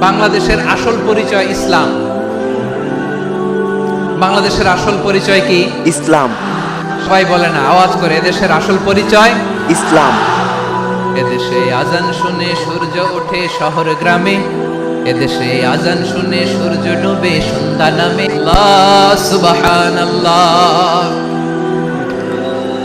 বাংলাদেশের আসল পরিচয় ইসলাম। বাংলাদেশের আসল পরিচয় কি? ইসলাম। সবাই বলে না আওয়াজ করে এদেশের আসল পরিচয়? ইসলাম। এদেশে আজান শুনে সূর্য ওঠে শহর গ্রামে। এদেশে আজান শুনে সূর্য ডুবে সন্ধ্যা নামে। আল্লাহ সুবহানাল্লাহ।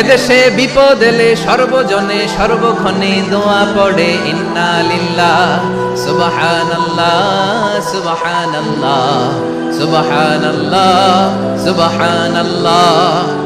এদেশে বিপদ এলে সর্বজনে সর্বক্ষণে দোয়া পড়ে ইন্না লিল্লাহ সুবহানাল্লাহ সুবহানাল্লাহ সুবহানাল্লাহ সুবহানাল্লাহ।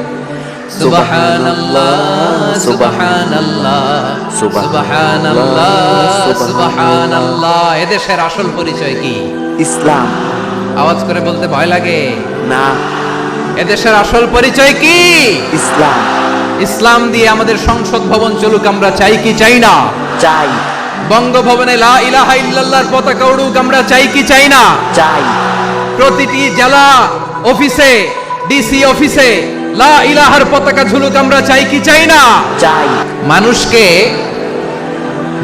এদেশের আসল পরিচয় কি? ইসলাম। আওয়াজ করে বলতে ভয় লাগে? না। এদেশের আসল পরিচয় কি? ইসলাম। ইসলাম দিয়ে আমাদের সংসদ ভবন চলুক আমরা চাই কি চাই না? চাই। বঙ্গভবনে লা ইলাহা ইল্লাল্লাহর পতাকা উড়ুক আমরা চাই কি চাই না? চাই। প্রতিটি জেলা অফিসে ডিসি অফিসে লা ইলাহার পতাকা ঝুলুক আমরা চাই কি? চাই না। চাই। মানুষকে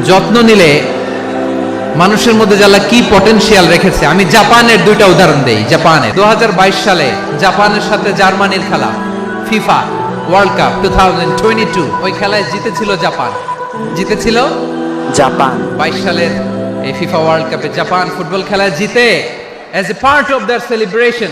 যত্ন নিলে মানুষের মধ্যে যারা কি পটেনশিয়াল রেখেছে আমি জাপানের দুইটা উদাহরণ দেই জাপানের। দু সালে জাপানের সাথে জার্মানির খেলা ফিফা ওয়ার্ল্ড কাপ টু ওই খেলায় জিতেছিল জাপান। জিতেছিল? জাপান। বাইশ সালের এই ফিফা ওয়ার্ল্ড কাপে জাপান ফুটবল খেলায় জিতে as a part of their celebration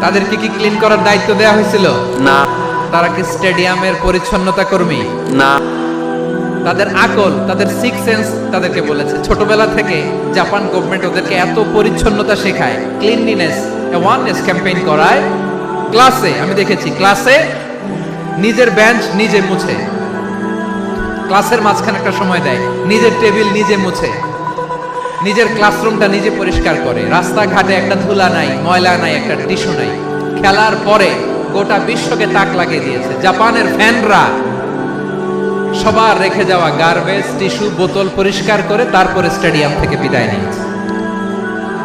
তাদেরকে কি ক্লিন করার দায়িত্ব দেওয়া হয়েছিল? না। তারা কি স্টেডিয়ামের পরিচ্ছন্নতা কর্মী? না। তাদের আকল তাদের সিক্স সেন্স তাদেরকে বলেছে। ছোটবেলা থেকে জাপান গভর্নমেন্ট ওদেরকে এত পরিচ্ছন্নতা শেখায় ক্লিনলিনেস অ্যাওয়ারনেস ক্যাম্পেইন করায়। ক্লাসে আমি দেখেছি ক্লাসে নিজের বেঞ্চ নিজে মুছে। ক্লাসের মাঝখানে একটা সময় দেয় নিজের টেবিল নিজে মুছে। নিজের ক্লাসরুমটা নিজে পরিষ্কার করে। রাস্তাঘাটে একটা ধুলা নাই ময়লা নাই একটা টিস্যু নাই। খেলার পরে গোটা বিশ্বকে তাক লাগিয়ে দিয়েছে। জাপানের ফ্যানরা সবার রেখে যাওয়া গার্বেজ টিস্যু বোতল পরিষ্কার করে তারপরে স্টেডিয়াম থেকে বিদায় নিয়েছে।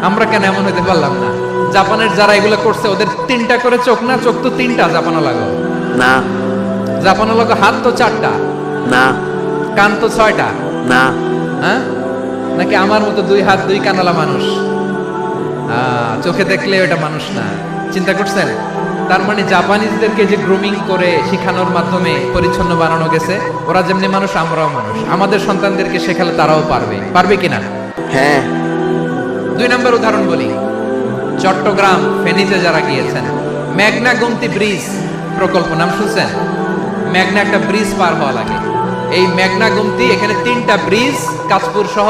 আমরা কেন এমন হতে পারলাম না? জাপানের যারা এগুলো করছে ওদের তিনটা করে চোখ না? চোখ তো তিনটা জাপানো লাগো না। জাপানো লাগো হাত তো চারটা। না। কান তো ছয়টা। না। হ্যাঁ? নাকি আমার মতো দুই হাত দুই কানালা মানুষ? চোখে দেখলে ওটা মানুষ না। চিন্তা করছেন? তার মানে জাপানিজদেরকে যে গ্রুমিং করে শিখানোর মাধ্যমে পরিচ্ছন্ন বানানো গেছে ওরা যেমনি মানুষ আমরাও মানুষ। আমাদের সন্তানদেরকে শেখালে তারাও পারবে। পারবে কিনা? হ্যাঁ। দুই নম্বর উদাহরণ বলি। চট্টগ্রাম ফেনীতে যারা গিয়েছেন মেঘনা গুমতি ব্রিজ প্রকল্প নাম শুনছেন? মেঘনা একটা ব্রিজ পার হওয়া লাগে। এই মেঘনা গুমতি এখানে তিনটা ব্রিজ কাজপুর সহ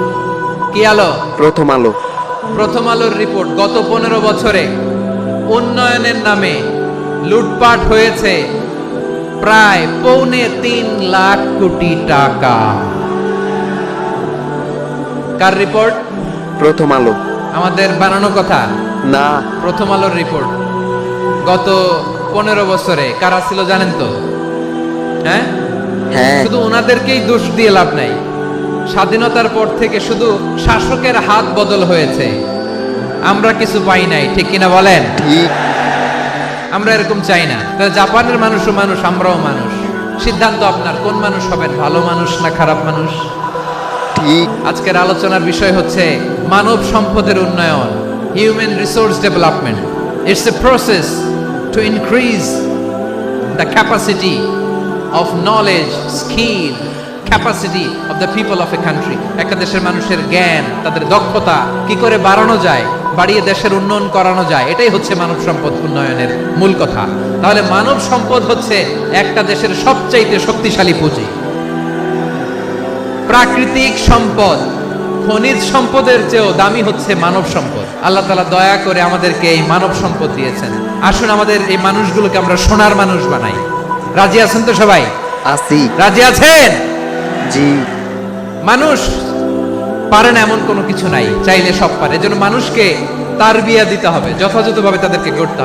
কি আলো? প্রথম আলো। প্রথম আলোর রিপোর্ট গত পনেরো বছরে। উন্নয়নের নামে লুটপাট হয়েছে প্রায় পৌনে তিন লাখ কোটি টাকা। কার রিপোর্ট? প্রথম আলো। আমাদের বানানো কথা? না। প্রথম আলোর রিপোর্ট। গত পনেরো বছরে কারা ছিল জানেন তো? হ্যাঁ? হ্যাঁ। শুধু ওনাদেরকেই দোষ দিয়ে লাভ নাই। স্বাধীনতার পর থেকে শুধু শাসকের হাত বদল হয়েছে। আমরা কিছু পাই নাই ঠিক কিনা বলেন? ঠিক। আমরা এরকম চাই না। জাপানের মানুষও মানুষ আমরাও মানুষ। সিদ্ধান্ত আপনার কোন মানুষ হবেন ভালো মানুষ না খারাপ মানুষ? ঠিক। আজকের আলোচনার বিষয় হচ্ছে মানব সম্পদের উন্নয়ন human resource development it's a process to increase the capacity of knowledge skill capacity of the people of a country একটা দেশের মানুষের জ্ঞান তাদের দক্ষতা কি করে বাড়ানো যায় বাড়িয়ে দেশের উন্নয়ন করানো যায় এটাই হচ্ছে মানব সম্পদ উন্নয়নের মূল কথা। তাহলে মানব সম্পদ হচ্ছে একটা দেশের সবচাইতে শক্তিশালী পুঁজি। প্রাকৃতিক সম্পদ খনিজ সম্পদের চেয়েও দামি হচ্ছে মানব সম্পদ। আল্লাহ তালা দয়া করে আমাদেরকে এই মানব সম্পদ দিয়েছেন। আসুন আমাদের এই মানুষগুলোকে আমরা সোনার মানুষ বানাই। রাজি আছেন তো সবাই? আসি রাজি আছেন? জি। মানুষ পারে না এমন কোনো কিছু নাই, চাইলে সব পারে। এজন্য মানুষকে তার বিয়া দিতে হবে, যথাযথভাবে তাদেরকে গড়তে